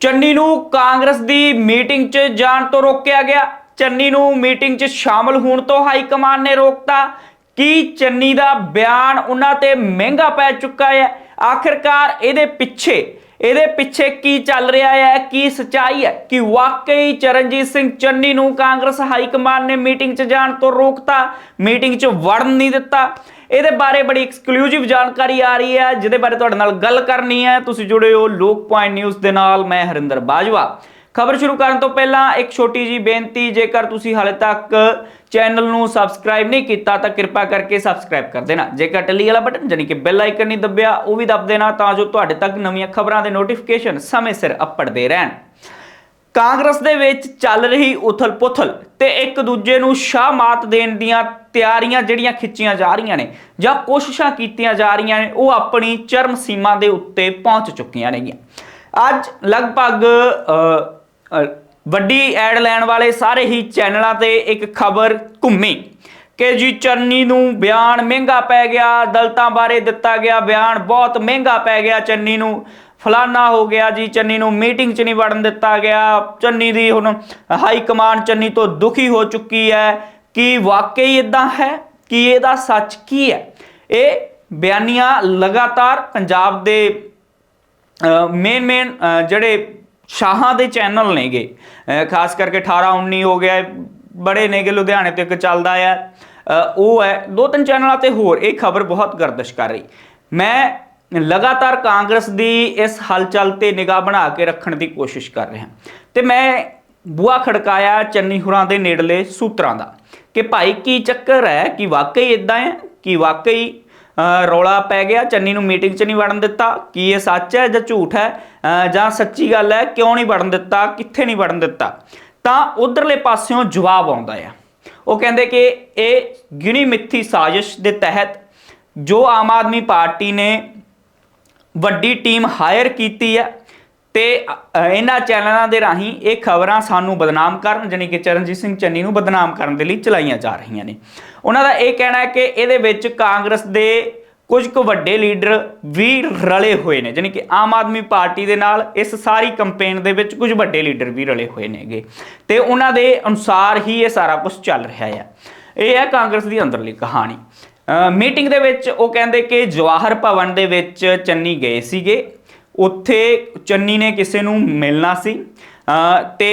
ਚੰਨੀ ਨੂੰ ਕਾਂਗਰਸ ਦੀ ਮੀਟਿੰਗ 'ਚ ਜਾਣ ਤੋਂ ਰੋਕਿਆ ਗਿਆ। ਚੰਨੀ ਨੂੰ ਮੀਟਿੰਗ 'ਚ ਸ਼ਾਮਲ ਹੋਣ ਤੋਂ ਹਾਈ ਕਮਾਂਡ ਨੇ ਰੋਕਤਾ। ਕੀ ਚੰਨੀ ਦਾ ਬਿਆਨ ਉਹਨਾਂ ਤੇ ਮਹਿੰਗਾ ਪੈ ਚੁੱਕਾ ਹੈ? ਆਖਿਰਕਾਰ ਇਹਦੇ ਪਿੱਛੇ ਇਹਦੇ ਪਿੱਛੇ ਕੀ ਚੱਲ ਰਿਹਾ ਹੈ? ਕੀ ਸਚਾਈ ਹੈ? ਕਿ ਵਾਕਈ ਚਰਨਜੀਤ ਸਿੰਘ ਚੰਨੀ ਨੂੰ ਕਾਂਗਰਸ ਹਾਈ ਕਮਾਂਡ ਨੇ ਮੀਟਿੰਗ 'ਚ ਜਾਣ ਤੋਂ ਰੋਕਤਾ। ਮੀਟਿੰਗ 'ਚ ਵੜਨ ਨਹੀਂ ਦਿੱਤਾ। ਇਹਦੇ ਬਾਰੇ ਬੜੀ ਐਕਸਕਲੂਸਿਵ ਜਾਣਕਾਰੀ ਆ ਰਹੀ ਹੈ, ਜਿਹਦੇ ਬਾਰੇ ਤੁਹਾਡੇ ਨਾਲ ਗੱਲ ਕਰਨੀ ਹੈ। ਤੁਸੀਂ ਜੁੜੇ ਹੋ ਲੋਕ ਪੁਆਇੰਟ ਨਿਊਜ਼ ਦੇ ਨਾਲ, ਮੈਂ ਹਰਿੰਦਰ ਬਾਜਵਾ। ਖਬਰ ਸ਼ੁਰੂ ਕਰਨ ਤੋਂ ਪਹਿਲਾਂ ਇੱਕ ਛੋਟੀ ਜੀ ਬੇਨਤੀ, ਜੇਕਰ ਤੁਸੀਂ ਹਾਲੇ ਤੱਕ ਚੈਨਲ ਨੂੰ ਸਬਸਕ੍ਰਾਈਬ ਨਹੀਂ ਕੀਤਾ, ਤਾਂ ਕਿਰਪਾ ਕਰਕੇ ਸਬਸਕ੍ਰਾਈਬ ਕਰ ਦੇਣਾ। ਜੇਕਰ ਟੱਲੀ ਵਾਲਾ ਬਟਨ ਜਾਨੀ ਕਿ ਬੈਲ ਆਈਕਨ ਨਹੀਂ ਦੱਬਿਆ, ਉਹ ਵੀ ਦੱਬ ਦੇਣਾ, ਤਾਂ ਜੋ ਤੁਹਾਡੇ ਤੱਕ ਨਵੀਆਂ ਖਬਰਾਂ ਦੇ ਨੋਟੀਫਿਕੇਸ਼ਨ ਸਮੇਂ ਸਿਰ ਅੱਪੜਦੇ ਰਹਿਣ। ਕਾਂਗਰਸ ਦੇ ਵਿੱਚ ਚੱਲ ਰਹੀ ਉਥਲ-ਪੁਥਲ ਤੇ ਇੱਕ ਦੂਜੇ ਨੂੰ ਸ਼ਾਹ ਮਾਤ ਦੇਣ ਦੀਆਂ ਤਿਆਰੀਆਂ ਜਿਹੜੀਆਂ ਖਿੱਚੀਆਂ ਜਾ ਰਹੀਆਂ ਨੇ ਜਾਂ ਕੋਸ਼ਿਸ਼ਾਂ ਕੀਤੀਆਂ ਜਾ ਰਹੀਆਂ ਨੇ, ਉਹ ਆਪਣੀ ਚਰਮ ਸੀਮਾ ਦੇ ਉੱਤੇ ਪਹੁੰਚ ਚੁੱਕੀਆਂ ਨੇਗੀਆਂ। ਅੱਜ ਲਗਭਗ ਵੱਡੀ ਐਡ ਲੈਣ ਵਾਲੇ ਸਾਰੇ ਹੀ ਚੈਨਲਾਂ ਤੇ ਇੱਕ ਖਬਰ ਘੁੰਮੀ ਕਿ ਜੀ ਚੰਨੀ ਨੂੰ ਬਿਆਨ ਮਹਿੰਗਾ ਪੈ ਗਿਆ ਦਲਤਾਂ ਬਾਰੇ ਦਿੱਤਾ ਗਿਆ ਬਿਆਨ ਬਹੁਤ ਮਹਿੰਗਾ ਪੈ ਗਿਆ ਚੰਨੀ ਨੂੰ। ਫਲਾਨਾ ਹੋ ਗਿਆ ਜੀ, ਚੰਨੀ ਨੂੰ ਮੀਟਿੰਗ 'ਚ ਨਹੀਂ ਵੜਨ ਦਿੱਤਾ ਗਿਆ। ਚੰਨੀ ਦੀ ਹੁਣ ਹਾਈ ਕਮਾਂਡ ਚੰਨੀ ਤੋਂ ਦੁਖੀ ਹੋ ਚੁੱਕੀ ਹੈ। ਕਿ ਵਾਕਈ ਇਦਾਂ ਹੈ? ਕਿ ਇਹਦਾ ਸੱਚ ਕੀ ਹੈ? ਇਹ ਬਿਆਨੀਆਂ ਲਗਾਤਾਰ ਪੰਜਾਬ ਦੇ ਮੇਨ ਮੇਨ ਜਿਹੜੇ ਸ਼ਾਹਾਂ ਦੇ ਚੈਨਲ ਨੇਗੇ। ਖਾਸ ਕਰਕੇ 18 19 ਹੋ ਗਿਆ, ਬੜੇ ਨੇਗੇ, ਲੁਧਿਆਣੇ ਤੇ ਇੱਕ ਚੱਲਦਾ ਆ। ਉਹ ਹੈ, ਦੋ ਤਿੰਨ ਚੈਨਲਾਂ ਤੇ ਹੋਰ, ਇਹ ਖਬਰ ਬਹੁਤ ਗਰਦਸ਼ ਕਰ ਰਹੀ। ਮੈਂ ਲਗਾਤਾਰ ਕਾਂਗਰਸ ਦੀ ਇਸ ਹਲਚਲ ਤੇ ਨਿਗਾਹ ਬਣਾ ਕੇ ਰੱਖਣ ਦੀ ਕੋਸ਼ਿਸ਼ ਕਰ ਰਿਹਾ। ਤੇ ਮੈਂ ਬੂਆ ਖੜਕਾਇਆ ਚੰਨੀ ਹੁਰਾਂ ਦੇ ਨੇੜਲੇ ਸੂਤਰਾਂ ਦਾ। ਕਿ ਭਾਈ ਕੀ ਚੱਕਰ ਹੈ ਕਿ ਵਾਕਈ ਇਦਾਂ ਹੈ? ਕਿ ਵਾਕਈ ਅ, ਰੌਲਾ ਪੈ ਗਿਆ ਚੰਨੀ ਨੂੰ ਮੀਟਿੰਗ 'ਚ ਨਹੀਂ ਵੜਨ ਦਿੱਤਾ? ਕੀ ਇਹ ਸੱਚ ਹੈ ਜਾਂ ਝੂਠ ਹੈ? ਜਾਂ ਸੱਚੀ ਗੱਲ ਹੈ ਕਿਉਂ ਨਹੀਂ ਵੜਨ ਦਿੱਤਾ? ਕਿੱਥੇ ਨਹੀਂ ਵੜਨ ਦਿੱਤਾ? ਤਾਂ ਉਧਰਲੇ ਪਾਸਿਓਂ ਜਵਾਬ ਆਉਂਦਾ ਆ। ਉਹ ਕਹਿੰਦੇ ਕਿ ਇਹ ਗਿਣੀ ਮਿੱਥੀ ਸਾਜ਼ਿਸ਼ ਦੇ ਤਹਿਤ ਜੋ ਆਮ ਆਦਮੀ ਪਾਰਟੀ ਨੇ ਵੱਡੀ ਟੀਮ ਹਾਇਰ ਕੀਤੀ ਹੈ ਤੇ ਇਹਨਾਂ ਚੈਨਲਾਂ ਦੇ ਰਾਹੀਂ ਇਹ ਖਬਰਾਂ ਸਾਨੂੰ ਬਦਨਾਮ ਕਰਨ, ਜਾਣੀ ਕਿ ਚਰਨਜੀਤ ਸਿੰਘ ਚੰਨੀ ਨੂੰ ਬਦਨਾਮ ਕਰਨ ਦੇ ਲਈ ਚਲਾਈਆਂ ਜਾ ਰਹੀਆਂ ਨੇ। ਉਹਨਾਂ ਦਾ ਇਹ ਕਹਿਣਾ ਹੈ ਕਿ ਇਹਦੇ ਵਿੱਚ ਕਾਂਗਰਸ ਦੇ ਕੁਝ ਕੁ ਵੱਡੇ ਲੀਡਰ ਵੀ ਰਲੇ ਹੋਏ ਨੇ, ਜਾਣੀ ਕਿ ਆਮ ਆਦਮੀ ਪਾਰਟੀ ਦੇ ਨਾਲ ਇਸ ਸਾਰੀ ਕੰਪੇਨ ਦੇ ਵਿੱਚ ਕੁਝ ਵੱਡੇ ਲੀਡਰ ਵੀ ਰਲੇ ਹੋਏ ਨੇਗੇ। ਤੇ ਉਹਨਾਂ ਦੇ ਅਨੁਸਾਰ ਹੀ ਇਹ ਸਾਰਾ ਕੁਝ ਚੱਲ ਰਿਹਾ ਹੈ ਇਹ ਹੈ ਕਾਂਗਰਸ ਦੀ ਅੰਦਰਲੀ ਕਹਾਣੀ। ਮੀਟਿੰਗ ਦੇ ਵਿੱਚ ਉਹ ਕਹਿੰਦੇ ਕਿ ਜਵਾਹਰ ਭਵਨ ਦੇ ਵਿੱਚ ਚੰਨੀ ਗਏ ਸੀਗੇ। ਉੱਥੇ ਚੰਨੀ ਨੇ ਕਿਸੇ ਨੂੰ ਮਿਲਣਾ ਸੀ। ਅ, ਤੇ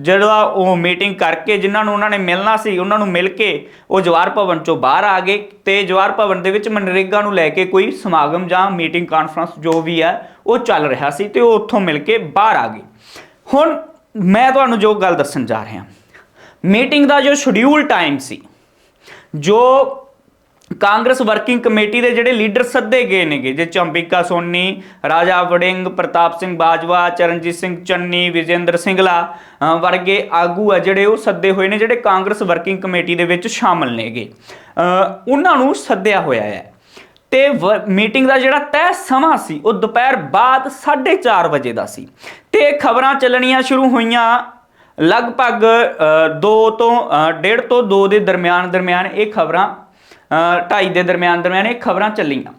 ਜਿਹੜਾ ਉਹ ਮੀਟਿੰਗ ਕਰਕੇ ਜਿਨ੍ਹਾਂ ਨੂੰ ਉਹਨਾਂ ਨੇ ਮਿਲਣਾ ਸੀ ਉਹਨਾਂ ਨੂੰ ਮਿਲ ਕੇ ਉਹ ਜਵਾਰ ਭਵਨ ਚੋਂ ਬਾਹਰ ਆ ਗਏ। ਤੇ ਜਵਾਰ ਭਵਨ ਦੇ ਵਿੱਚ ਮਨਰੇਗਾ ਨੂੰ ਲੈ ਕੇ ਕੋਈ ਸਮਾਗਮ ਜਾਂ ਮੀਟਿੰਗ ਕਾਨਫਰੰਸ ਜੋ ਵੀ ਹੈ ਉਹ ਚੱਲ ਰਿਹਾ ਸੀ ਤੇ ਉਹ ਉੱਥੋਂ ਮਿਲ ਕੇ ਬਾਹਰ ਆ ਗਏ। ਹੁਣ ਮੈਂ ਤੁਹਾਨੂੰ ਜੋ ਗੱਲ ਦੱਸਣ ਜਾ ਰਿਹਾ। ਮੀਟਿੰਗ ਦਾ ਜੋ ਸ਼ਡਿਊਲ ਟਾਈਮ ਸੀ ਜੋ ਕਾਂਗਰਸ ਵਰਕਿੰਗ ਕਮੇਟੀ ਦੇ ਜਿਹੜੇ ਲੀਡਰ ਸੱਦੇ ਗਏ ਨੇਗੇ, ਜੇ ਚੰਬਿਕਾ ਸੋਨੀ, ਰਾਜਾ ਵੜਿੰਗ, ਪ੍ਰਤਾਪ ਸਿੰਘ ਬਾਜਵਾ, ਚਰਨਜੀਤ ਸਿੰਘ ਚੰਨੀ, ਵਿਜੇਂਦਰ ਸਿੰਗਲਾ ਵਰਗੇ ਆਗੂ ਆ ਜਿਹੜੇ ਉਹ ਸੱਦੇ ਹੋਏ ਨੇ, ਜਿਹੜੇ ਕਾਂਗਰਸ ਵਰਕਿੰਗ ਕਮੇਟੀ ਦੇ ਵਿੱਚ ਸ਼ਾਮਲ ਨੇਗੇ। ਉਹਨਾਂ ਨੂੰ ਸੱਦਿਆ ਹੋਇਆ ਹੈ। ਤੇ ਮੀਟਿੰਗ ਦਾ ਜਿਹੜਾ ਤੈਅ ਸਮਾਂ ਸੀ, ਉਹ ਦੁਪਹਿਰ ਬਾਅਦ 4:30 ਵਜੇ ਦਾ ਸੀ। ਤੇ ਖਬਰਾਂ ਚੱਲਣੀਆਂ ਸ਼ੁਰੂ ਹੋਈਆਂ ਲਗਭਗ 2 ਤੋਂ 1.5 ਤੋਂ 2 ਦੇ ਦਰਮਿਆਨ ਦਰਮਿਆਨ ਇਹ ਖਬਰਾਂ 2.5 ਦੇ ਦਰਮਿਆਨ ਦਰਮਿਆਨ ਇਹ ਖਬਰਾਂ ਚੱਲੀਆਂ।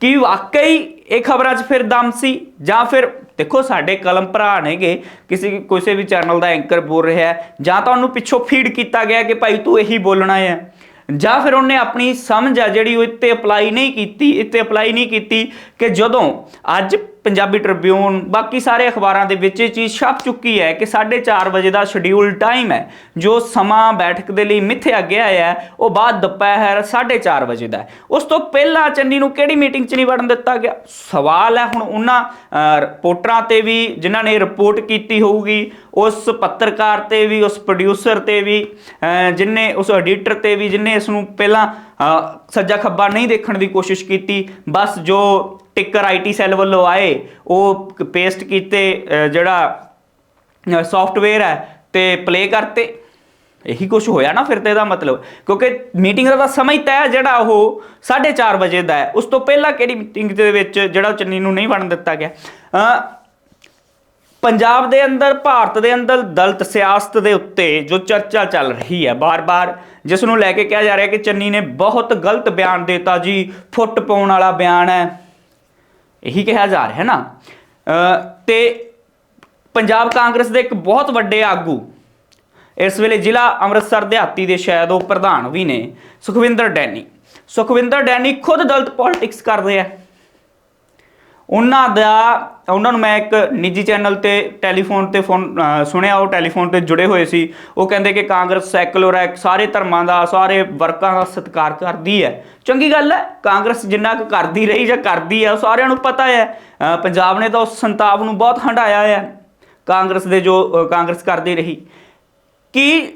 ਕਿ ਵਾਕਈ ਇਹ ਖਬਰਾਂ 'ਚ ਫਿਰ ਦਮ ਸੀ? ਜਾਂ ਫਿਰ ਦੇਖੋ ਸਾਡੇ ਕਲਮ ਭਰਾ ਨੇਗੇ, ਕਿਸੇ ਕਿਸੇ ਵੀ ਚੈਨਲ ਦਾ ਐਂਕਰ ਬੋਲ ਰਿਹਾ ਜਾਂ ਤਾਂ ਉਹਨੂੰ ਪਿੱਛੋਂ ਫੀਡ ਕੀਤਾ ਗਿਆ ਕਿ ਭਾਈ ਤੂੰ ਇਹੀ ਬੋਲਣਾ ਹੈ। ਜਾਂ ਫਿਰ ਉਹਨੇ ਆਪਣੀ ਸਮਝ ਆ ਜਿਹੜੀ ਉਹ ਇੱਥੇ ਅਪਲਾਈ ਨਹੀਂ ਕੀਤੀ, ਇੱਥੇ ਅਪਲਾਈ ਨਹੀਂ ਕੀਤੀ ਕਿ ਜਦੋਂ ਅੱਜ ਪੰਜਾਬੀ ਟ੍ਰਿਬਿਊਨ ਬਾਕੀ ਸਾਰੇ ਅਖਬਾਰਾਂ ਦੇ ਵਿੱਚ ਇਹ ਚੀਜ਼ ਛਪ ਚੁੱਕੀ ਹੈ ਕਿ 4:30 ਵਜੇ ਦਾ ਸ਼ਡਿਊਲ ਟਾਈਮ ਹੈ ਜੋ ਸਮਾਂ ਬੈਠਕ ਦੇ ਲਈ ਮਿੱਥਿਆ ਗਿਆ ਹੈ ਉਹ ਬਾਅਦ ਦੁਪਹਿਰ 4:30 ਵਜੇ ਦਾ ਉਸ ਤੋਂ ਪਹਿਲਾਂ ਚੰਨੀ ਨੂੰ ਕਿਹੜੀ ਮੀਟਿੰਗ 'ਚ ਨਹੀਂ ਵੜਨ ਦਿੱਤਾ ਗਿਆ? ਸਵਾਲ ਹੈ ਹੁਣ ਉਹਨਾਂ ਰਿਪੋਰਟਰਾਂ ਤੇ ਵੀ ਜਿਨ੍ਹਾਂ ਨੇ ਰਿਪੋਰਟ ਕੀਤੀ ਹੋਊਗੀ ਉਸ ਪੱਤਰਕਾਰ ਤੇ ਵੀ ਉਸ ਪ੍ਰੋਡਿਊਸਰ ਤੇ ਵੀ ਅਹ, ਜਿਨਨੇ ਉਸ ਐਡੀਟਰ ਤੇ ਵੀ ਜਿਨਨੇ ਇਸ ਨੂੰ ਪਹਿਲਾਂ ਸੱਜਾ ਖੱਬਾ ਨਹੀਂ ਦੇਖਣ ਦੀ ਕੋਸ਼ਿਸ਼ ਕੀਤੀ ਬਸ ਜੋ ਟਿੱਕਰ ਆਈਟੀ ਸੈੱਲ ਵੱਲੋਂ ਆਏ, ਉਹ ਪੇਸਟ ਕੀਤੇ ਜਿਹੜਾ ਸੌਫਟਵੇਅਰ ਹੈ ਤੇ ਪਲੇ ਕਰਤੇ। ਇਹੀ ਕੁਝ ਹੋਇਆ ਨਾ ਫਿਰ ਤੇ ਇਹਦਾ ਮਤਲਬ? ਕਿਉਂਕਿ ਮੀਟਿੰਗ ਦਾ ਸਮਾਂ ਹੀ ਤੈਅ ਜਿਹੜਾ ਉਹ 4:30 ਵਜੇ ਦਾ ਹੈ। ਉਸ ਤੋਂ ਪਹਿਲਾਂ ਕਿਹੜੀ ਮੀਟਿੰਗ ਦੇ ਵਿੱਚ ਜਿਹੜਾ ਚੰਨੀ ਨੂੰ ਨਹੀਂ ਵੜਨ ਦਿੱਤਾ ਗਿਆ? ਪੰਜਾਬ ਦੇ ਅੰਦਰ, ਭਾਰਤ ਦੇ ਅੰਦਰ, ਦਲਤ ਸਿਆਸਤ ਦੇ ਉੱਤੇ ਜੋ ਚਰਚਾ ਚੱਲ ਰਹੀ ਹੈ ਬਾਰ-ਬਾਰ, ਜਿਸ ਨੂੰ ਲੈ ਕੇ ਕਿਹਾ ਜਾ ਰਿਹਾ ਕਿ ਚੰਨੀ ਨੇ ਬਹੁਤ ਗਲਤ ਬਿਆਨ ਦਿੱਤਾ ਜੀ। ਫੁੱਟ ਪਾਉਣ ਵਾਲਾ ਬਿਆਨ ਹੈ। ਇਹੀ ਕਿਹਾ ਜਾ ਰਿਹਾ ਨਾ। ਅ, ਤੇ ਪੰਜਾਬ ਕਾਂਗਰਸ ਦੇ ਇੱਕ ਬਹੁਤ ਵੱਡੇ ਆਗੂ ਇਸ ਵੇਲੇ ਜ਼ਿਲ੍ਹਾ ਅੰਮ੍ਰਿਤਸਰ ਦਿਹਾਤੀ ਦੇ ਸ਼ਾਇਦ ਉਹ ਪ੍ਰਧਾਨ ਵੀ ਨੇ ਸੁਖਵਿੰਦਰ ਡੈਨੀ। ਸੁਖਵਿੰਦਰ ਡੈਨੀ ਖੁਦ ਦਲਤ ਪੋਲਿਟਿਕਸ ਕਰਦੇ ਆ ਉਹਨਾਂ ਦਾ, ਉਹਨਾਂ ਨੂੰ ਮੈਂ ਇੱਕ ਨਿੱਜੀ ਚੈਨਲ ਤੇ, ਟੈਲੀਫੋਨ ਤੇ ਫੋਨ ਸੁਣਿਆ, ਉਹ ਟੈਲੀਫੋਨ ਤੇ ਜੁੜੇ ਹੋਏ ਸੀ। ਉਹ ਕਹਿੰਦੇ ਕਿ ਕਾਂਗਰਸ ਸੈਕੂਲਰ ਹੈ ਸਾਰੇ ਧਰਮਾਂ ਦਾ, ਸਾਰੇ ਵਰਕਾਂ ਦਾ ਸਤਿਕਾਰ ਕਰਦੀ ਹੈ। ਚੰਗੀ ਗੱਲ ਹੈ, ਕਾਂਗਰਸ ਜਿੰਨਾ ਕੁ ਕਰਦੀ ਰਹੀ ਜਾਂ ਕਰਦੀ ਹੈ, ਉਹ ਸਾਰਿਆਂ ਨੂੰ ਪਤਾ ਹੈ। ਪੰਜਾਬ ਨੇ ਤਾਂ ਉਸ ਸੰਤਾਪ ਨੂੰ ਬਹੁਤ ਹੰਡਾਇਆ ਹੈ। ਕਾਂਗਰਸ ਦੇ ਜੋ ਕਾਂਗਰਸ ਕਰਦੀ ਰਹੀ। ਕਿ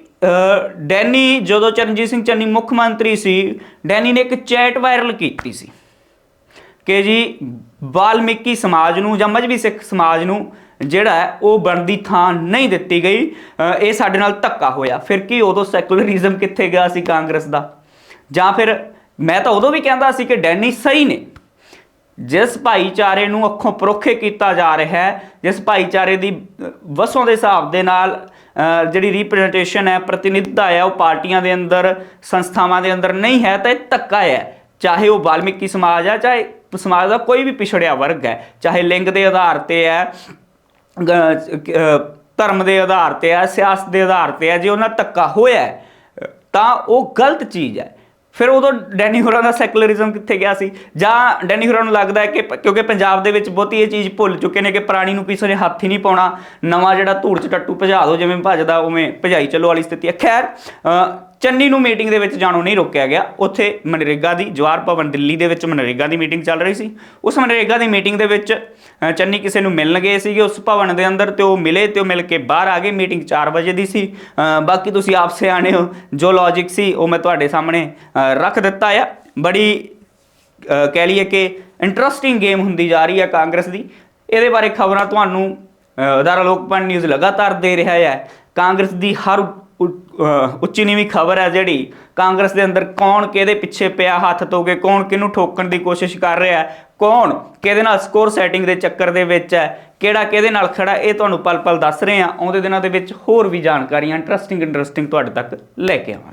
ਡੈਨੀ, ਜਦੋਂ ਚਰਨਜੀਤ ਸਿੰਘ ਚੰਨੀ ਮੁੱਖ ਮੰਤਰੀ ਸੀ, ਡੈਨੀ ਨੇ ਇੱਕ ਚੈਟ ਵਾਇਰਲ ਕੀਤੀ ਸੀ। ਕਿ ਜੀ ਵਾਲਮੀਕੀ ਸਮਾਜ ਨੂੰ ਜਾਂ ਮਜਬੀ ਸਿੱਖ ਸਮਾਜ ਨੂੰ ਜਿਹੜਾ ਉਹ ਬਣਦੀ ਥਾਂ ਨਹੀਂ ਦਿੱਤੀ ਗਈ। ਇਹ ਸਾਡੇ ਨਾਲ ਧੱਕਾ ਹੋਇਆ। ਫਿਰ ਕੀ ਉਦੋਂ ਸੈਕੂਲਰਿਜ਼ਮ ਕਿੱਥੇ ਗਿਆ ਸੀ ਕਾਂਗਰਸ ਦਾ? ਜਾਂ ਫਿਰ ਮੈਂ ਤਾਂ ਉਦੋਂ ਵੀ ਕਹਿੰਦਾ ਸੀ ਕਿ ਡੈਨੀ ਸਹੀ ਨੇ। ਜਿਸ ਭਾਈਚਾਰੇ ਨੂੰ ਅੱਖੋਂ ਪਰੋਖੇ ਕੀਤਾ ਜਾ ਰਿਹਾ ਹੈ, ਜਿਸ ਭਾਈਚਾਰੇ ਦੀ ਵਸੋਂ ਦੇ ਹਿਸਾਬ ਦੇ ਨਾਲ ਜਿਹੜੀ ਰਿਪਰੈਜ਼ੈਂਟੇਸ਼ਨ ਹੈ, ਪ੍ਰਤੀਨਿਧਤਾ ਹੈ, ਉਹ ਪਾਰਟੀਆਂ ਦੇ ਅੰਦਰ, ਸੰਸਥਾਵਾਂ ਦੇ ਅੰਦਰ ਨਹੀਂ ਹੈ, ਤਾਂ ਇਹ ਧੱਕਾ ਹੈ। ਚਾਹੇ ਉਹ ਵਾਲਮੀਕੀ ਸਮਾਜ ਹੈ, ਚਾਹੇ ਸਮਾਜ ਦਾ ਕੋਈ ਵੀ ਪਿਛੜਿਆ ਵਰਗ ਹੈ, ਚਾਹੇ ਲਿੰਗ ਦੇ ਆਧਾਰ ਤੇ ਹੈ ਧਰਮ ਦੇ ਆਧਾਰ ਤੇ ਹੈ, ਸਿਆਸਤ ਦੇ ਆਧਾਰ ਤੇ ਹੈ, ਜੇ ਉਹਨਾਂ ਨਾਲ ਧੱਕਾ ਹੋਇਆ ਤਾਂ ਉਹ ਗਲਤ ਚੀਜ਼ ਹੈ। ਫਿਰ ਉਦੋਂ ਡੈਨੀ ਹੋਰਾਂ ਦਾ ਸੈਕੂਲਰਿਜ਼ਮ ਕਿੱਥੇ ਗਿਆ ਸੀ? ਜਾਂ ਡੈਨੀ ਹੋਰਾਂ ਨੂੰ ਲੱਗਦਾ ਹੈ ਕਿ ਕਿਉਂਕਿ ਪੰਜਾਬ ਦੇ ਵਿੱਚ ਬਹੁਤੀ ਇਹ ਚੀਜ਼ ਭੁੱਲ ਚੁੱਕੇ ਨੇ ਕਿ ਪੁਰਾਣੀ ਨੂੰ ਕਿਸੇ ਨੇ ਹੱਥ ਹੀ ਨਹੀਂ ਪਾਉਣਾ, ਨਵਾਂ ਜਿਹੜਾ ਧੂੜ ਚ ਟੱਟੂ ਭਜਾ ਦਿਓ ਜਿਵੇਂ ਭਜਦਾ ਉਵੇਂ ਭਜਾਈ ਚੱਲੋ ਵਾਲੀ ਸਥਿਤੀ ਹੈ। ਖੈਰ ਚੰਨੀ ਨੂੰ ਮੀਟਿੰਗ ਦੇ ਵਿੱਚ ਜਾਣੋਂ ਨਹੀਂ ਰੋਕਿਆ ਗਿਆ। ਉੱਥੇ ਮਨਰੇਗਾ ਦੀ ਜਵਾਰ ਭਵਨ ਦਿੱਲੀ ਦੇ ਵਿੱਚ ਮਨਰੇਗਾ ਦੀ ਮੀਟਿੰਗ ਚੱਲ ਰਹੀ ਸੀ। ਉਸ ਮਨਰੇਗਾ ਦੀ ਮੀਟਿੰਗ ਦੇ ਵਿੱਚ ਚੰਨੀ ਕਿਸੇ ਨੂੰ ਮਿਲਣ ਗਏ ਸੀਗੇ ਉਸ ਭਵਨ ਦੇ ਅੰਦਰ ਤੇ ਉਹ ਮਿਲੇ ਤੇ ਉਹ ਮਿਲ ਕੇ ਬਾਹਰ ਆ ਗਏ। ਮੀਟਿੰਗ 4 ਵਜੇ ਦੀ ਸੀ। ਬਾਕੀ ਤੁਸੀਂ ਆਪ ਸਿਆਣੇ ਹੋ। ਜੋ ਲੌਜੀਕ ਸੀ ਉਹ ਮੈਂ ਤੁਹਾਡੇ ਸਾਹਮਣੇ ਰੱਖ ਦਿੱਤਾ ਆ। ਬੜੀ ਕਹਿ ਲਈਏ ਕਿ ਇੰਟਰਸਟਿੰਗ ਗੇਮ ਹੁੰਦੀ ਜਾ ਰਹੀ ਹੈ ਕਾਂਗਰਸ ਦੀ। ਇਹਦੇ ਬਾਰੇ ਖਬਰਾਂ ਤੁਹਾਨੂੰ ਅ, ਅਦਾਰਾ ਲੋਕਪਾਲ ਨਿਊਜ਼ ਲਗਾਤਾਰ ਦੇ ਰਿਹਾ ਹੈ ਕਾਂਗਰਸ ਦੀ ਹਰ ਉੱਚੀ ਨੀਵੀਂ ਖਬਰ ਹੈ ਜਿਹੜੀ। ਕਾਂਗਰਸ ਦੇ ਅੰਦਰ ਕੌਣ ਕਿਹਦੇ ਪਿੱਛੇ ਪਿਆ ਹੱਥ ਧੋ ਕੇ ਕੌਣ ਕਿਹਨੂੰ ਠੋਕਣ ਦੀ ਕੋਸ਼ਿਸ਼ ਕਰ ਰਿਹਾ ਹੈ, ਕੌਣ ਕਿਹਦੇ ਨਾਲ ਸਕੋਰ ਸੈਟਿੰਗ ਦੇ ਚੱਕਰ ਦੇ ਵਿੱਚ ਹੈ, ਕਿਹੜਾ ਕਿਹਦੇ ਨਾਲ ਖੜਾ, ਇਹ ਤੁਹਾਨੂੰ ਪਲ ਪਲ ਦੱਸ ਰਹੇ ਹਾਂ। ਆਉਂਦੇ ਦਿਨਾਂ ਦੇ ਵਿੱਚ ਹੋਰ ਵੀ ਜਾਣਕਾਰੀਆਂ ਇੰਟਰਸਟਿੰਗ ਇੰਟਰਸਟਿੰਗ ਤੁਹਾਡੇ ਤੱਕ ਲੈ ਕੇ ਆਵਾਂਗੇ।